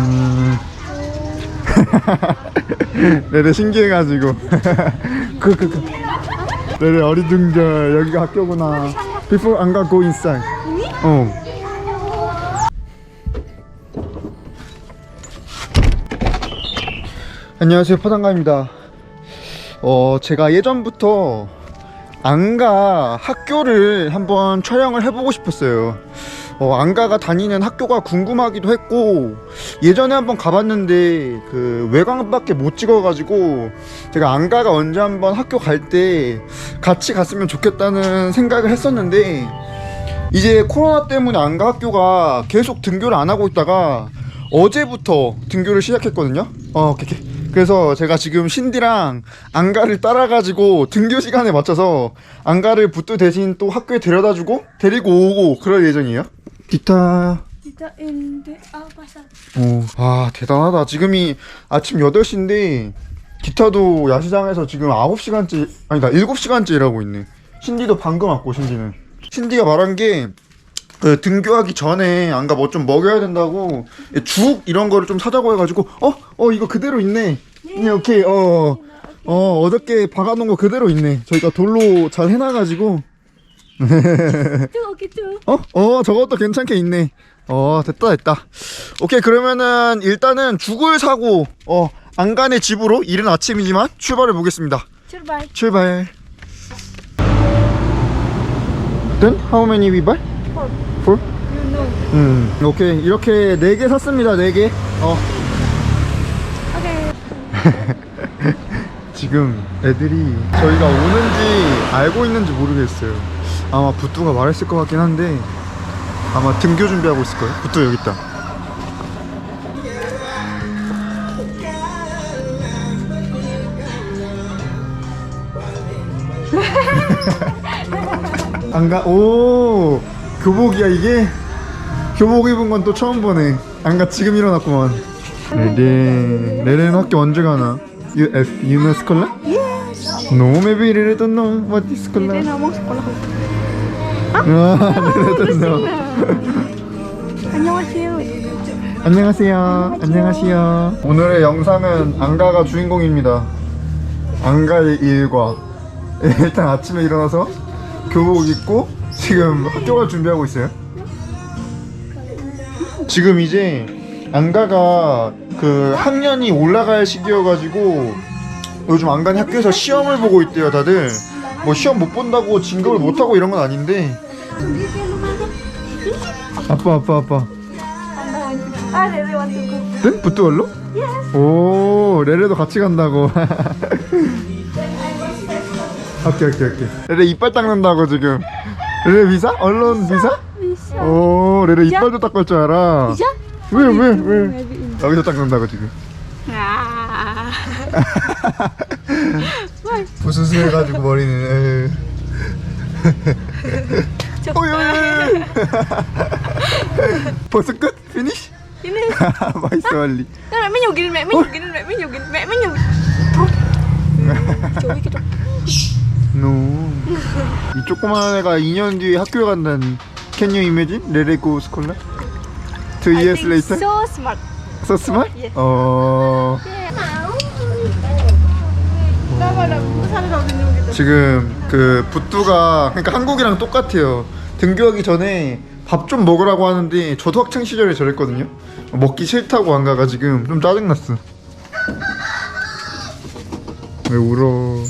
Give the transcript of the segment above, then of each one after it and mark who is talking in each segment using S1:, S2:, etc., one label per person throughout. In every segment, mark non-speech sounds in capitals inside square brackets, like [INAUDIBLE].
S1: 음. [LAUGHS] 네네 신기해가지고. [LAUGHS] 그 그 그. 네네 어리둥절. 여기가 학교구나. Before 안 가고 inside. 어. 안녕하세요. 파당가입니다. 어 제가 예전부터 안가 학교를 한번 촬영을 해보고 싶었어요 어, 안가가 다니는 학교가 궁금하기도 했고 예전에 한번 가봤는데 그 외곽밖에 못 찍어가지고 제가 안가가 언제 한번 학교 갈 때 같이 갔으면 좋겠다는 생각을 했었는데 이제 코로나 때문에 안가 학교가 계속 등교를 안 하고 있다가 어제부터 등교를 시작했거든요. 어, 오케이, 오케이. 그래서 제가 지금 신디랑 안가를 따라가지고 등교 시간에 맞춰서 안가를 붙도 대신 또 학교에 데려다주고 데리고 오고 그럴 예정이에요. 기타.
S2: The uh, pasar.
S1: 오, 와 대단하다. 지금이 아침 8시인데 기타도 야시장에서 지금 9시간째 아니다 7시간째 일하고 있네. 신디도 방금 왔고 신디는. 신디가 말한 게 그 등교하기 전에 안가 뭐 좀 먹여야 된다고 죽 이런 거를 좀 사자고 해가지고 어? 어 이거 그대로 있네. 네, 오케이 어. 어 어저께 박아놓은 거 그대로 있네. 저희가 돌로 잘 해놔가지고 어? 어 저것도 괜찮게 있네 어 됐다 됐다 오케이 그러면은 일단은 죽을 사고 어 안간의 집으로 이른 아침이지만 출발해 보겠습니다
S2: Cerbal.
S1: 출발 Then how many we buy?
S2: Four.
S1: Four?
S2: You know.
S1: 음 오케이 이렇게 네 개 샀습니다 네개어
S2: Okay. [LAUGHS]
S1: 지금 애들이 저희가 오는지 알고 있는지 모르겠어요 아마 부뚜가 말했을 것 같긴 한데 아마 등교 준비하고 있을 거예요. 부뚜 여기 있다. [LAUGHS] 안 가 오 교복이야 이게? 교복 입은 건 또 처음 보네. 안 가 지금 일어났구만. 레레 레레는 학교 언제 가나? 유, 유나 스콜라? No, maybe 레레 don't know what is
S2: Dia
S1: 스콜라
S2: 안녕하세요.
S1: 안녕하세요. 안녕하세요. 오늘의 영상은 안가가 주인공입니다. 안가의 일과. 일단 아침에 일어나서 교복 입고 지금 학교 갈 준비하고 있어요. 지금 이제 안가가 그 학년이 올라갈 시기여가지고 요즘 안간이 학교에서 시험을 보고 있대요 다들. 뭐 시험 못 본다고 진급을 못하고 이런 건 아닌데 아빠 아빠 아빠
S2: dari want to go.
S1: 네? 부뚜걸로? 오 레레도 같이 간다고 [LAUGHS] 오케이 오케이 오케이 레레 이빨 닦는다고 지금 레레 비사? 언론 비사? 오 레레 이빨도 닦을 줄 알아
S2: Bisa?
S1: 왜왜 왜. 여기서 닦는다고 지금 [LAUGHS]
S2: Ah.
S1: 부스스 해가지고 머리는 어이 [LAUGHS] 어이 벌써 끝? 피니시?
S2: Ini.
S1: 맛있어 빨리
S2: gini, mẹ mới nhiều gini, mẹ mới nhiều. Chui gitu.
S1: 노. 이 조그만 애가 2년 뒤에 학교에 간다는 Can you imagine? 레레 고 스콜라? Two years later?
S2: So smart.
S1: So smart?
S2: Yes.
S1: 어...
S2: Kenapa
S1: 지금 그 부뚜가 그러니까 한국이랑 똑같아요. 등교하기 전에 밥 좀 먹으라고 하는데 저도 학창 시절에 저랬거든요. 먹기 싫다고 안 가가 지금 좀 짜증 났어. 왜 울어?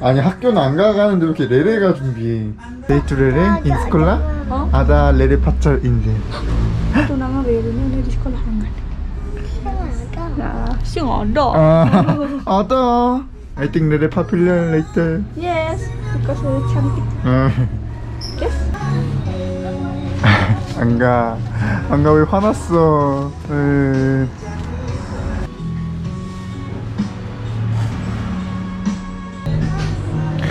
S1: 아니 학교는 안 가가는데 왜 이렇게 레레가 준비해? 데이트 레레 인 스콜라?
S2: 어?
S1: 아다 레레 파철인데.
S2: Nah, si ngodo.
S1: 아, [LAUGHS] 아다. I think 레레 popular later.
S2: Yes, because udah cantik.
S1: 응.
S2: Yes. [LAUGHS]
S1: 안 가. 안 가, 왜 화났어. 에이.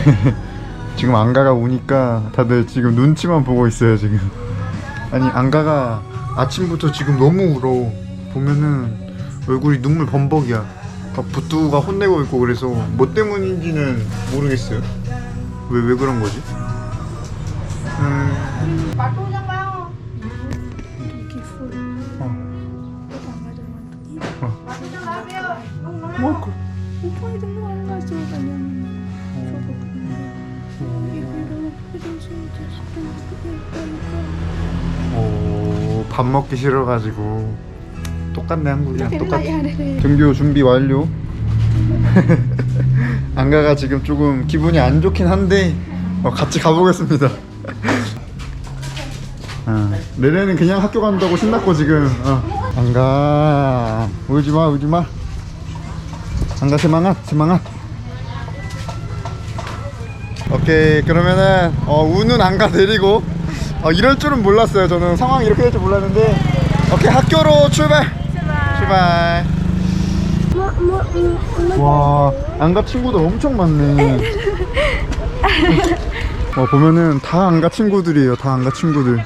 S1: [LAUGHS] 지금 안가가 우니까 다들 지금 눈치만 보고 있어요 지금 아니 안가가 아침부터 지금 너무 울어 보면은 얼굴이 눈물 범벅이야 막 부뚜가 혼내고 있고 그래서 뭐 때문인지는 모르겠어요 왜 왜 그런 거지? 음. 어. 어. 오, 밥 먹기 싫어가지고 똑같네 한국이랑 똑같아.
S2: ya deh.
S1: 등교 준비 완료. [LAUGHS] 안가가 지금 조금 기분이 안 좋긴 한데 어, 같이 가보겠습니다. [LAUGHS] 아, 내내는 그냥 학교 간다고 신났고 지금 어. 안가 울지 마 울지 마. 안가 세망아 세망아. 오케이 그러면은 어, 우는 안가 데리고 어, 이럴 줄은 몰랐어요 저는 상황이 이렇게 될 줄 몰랐는데 오케이 학교로 출발 출발. 와 안가 친구들 엄청 많네. [LAUGHS] 어, 보면은 다 안가 친구들이에요 다 안가 친구들.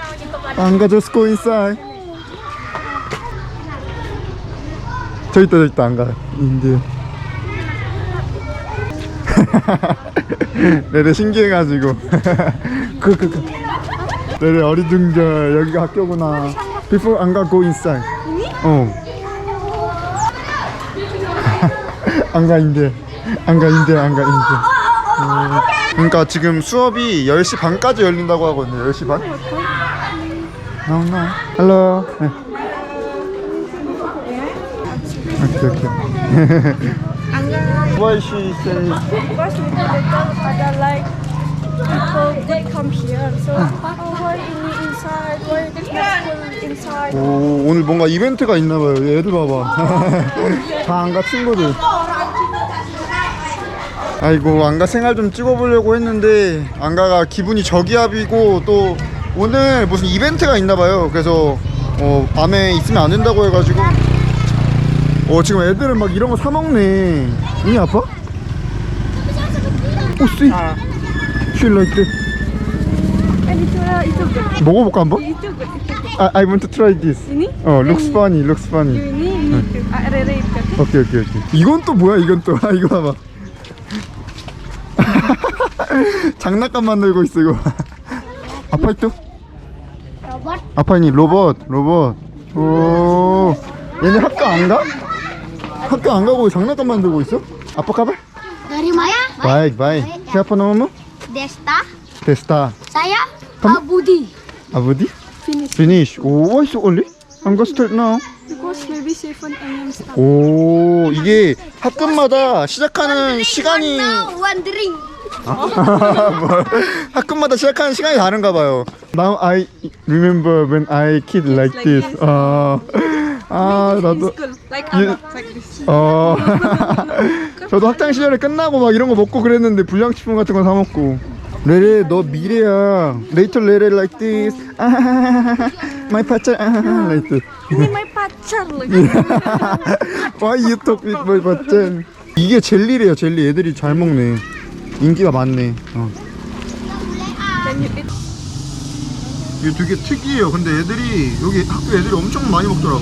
S1: 안가 just go inside 저 있다 저 있다 안가. 인데 네네 [LAUGHS] 신기해가지고. [LAUGHS] 그그그. 네네 어리둥절 여기가 학교구나. Before 안가 go inside. 어 안 가인데 안 가인데 안 가인데 음, 그러니까 지금 수업이 10시 반까지 열린다고 하거든요 10시 반? No no Hello 네. 오케이 오케이 Why she say
S2: Because we did the ada like people they come here. So oh, why in inside? Why school inside?
S1: 오, 오늘 뭔가 이벤트가 있나봐요 얘들 봐봐 다 안 가 친구들 아이고 안가 생활 좀 찍어보려고 했는데 안가가 기분이 저기압이고 또 오늘 무슨 이벤트가 있나봐요 그래서 어, 밤에 있으면 안 된다고 해가지고 어 지금 애들은 막 이런 거 사 먹네 눈이 아파? 오 씨. She like that.
S2: And itu itu good.
S1: 먹어볼까 한번? I, I want to try this. 어, looks funny, looks funny.
S2: Ah, Rere itu.
S1: 오케이 오케이 오케이 이건 또 뭐야 이건 또 [LAUGHS] 아, 이거 봐봐 장난감 만들고 있어 이거 아파이또
S3: Robot
S1: 아파이니 로봇 로봇 오 얘네 학교 안 가? 학교 안 가고 장난감 만들고 있어? 아빠 가봐
S3: dari mana?
S1: 바이 바이 siapa namamu?
S3: Desta.
S1: 데스타
S3: Saya
S1: Kamu?
S3: Abudi.
S1: 아버디?
S2: Finish.
S1: finish 오 why so early? I'm gonna start now
S2: Because maybe 7 a.m. start.
S1: 오 이게 학급마다 시작하는 시간이
S3: wondering.
S1: 뭐, 학급마다 시작하는 시간이 다른가 봐요. Now I remember when I kid like this. 어, 아 나도
S2: School like Abba, like this.
S1: 어 저도 학창 시절에 끝나고 막 이런 거 먹고 그랬는데 불량식품 같은 거 사 먹고. 레레 너 미래야. Later 레레 like this. 아, my 파차 아, like this.
S2: My pacar loh.
S1: Why you talk with my 파차? 이게 젤리래요 젤리. 애들이 잘 먹네. 인기가 많네. 어. 이게 되게 특이해요. 근데 애들이 여기 학교 애들이 엄청 많이 먹더라고.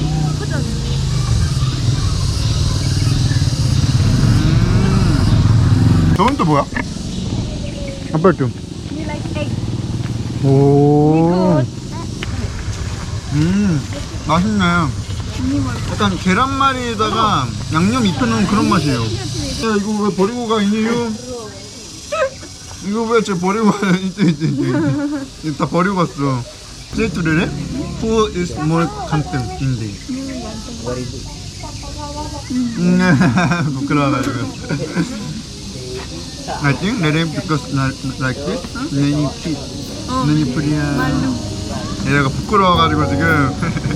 S1: 음. 저건 또 뭐야? 아빠 좀.
S2: Ini like egg.
S1: 오. 음, 맛있네. 약간 계란말이에다가 양념 입혀놓은 그런 맛이에요. 야, 이거 왜 버리고 가, 이니유? 이거 왜 쟤 버리고 가? 이때, 이때, 이때. 이거 다 버리고 갔어. 제이투레레? Who is more content in the? 음, 부끄러워가지고. I think Rere because not like this, then you put it. 얘가 부끄러워가지고 지금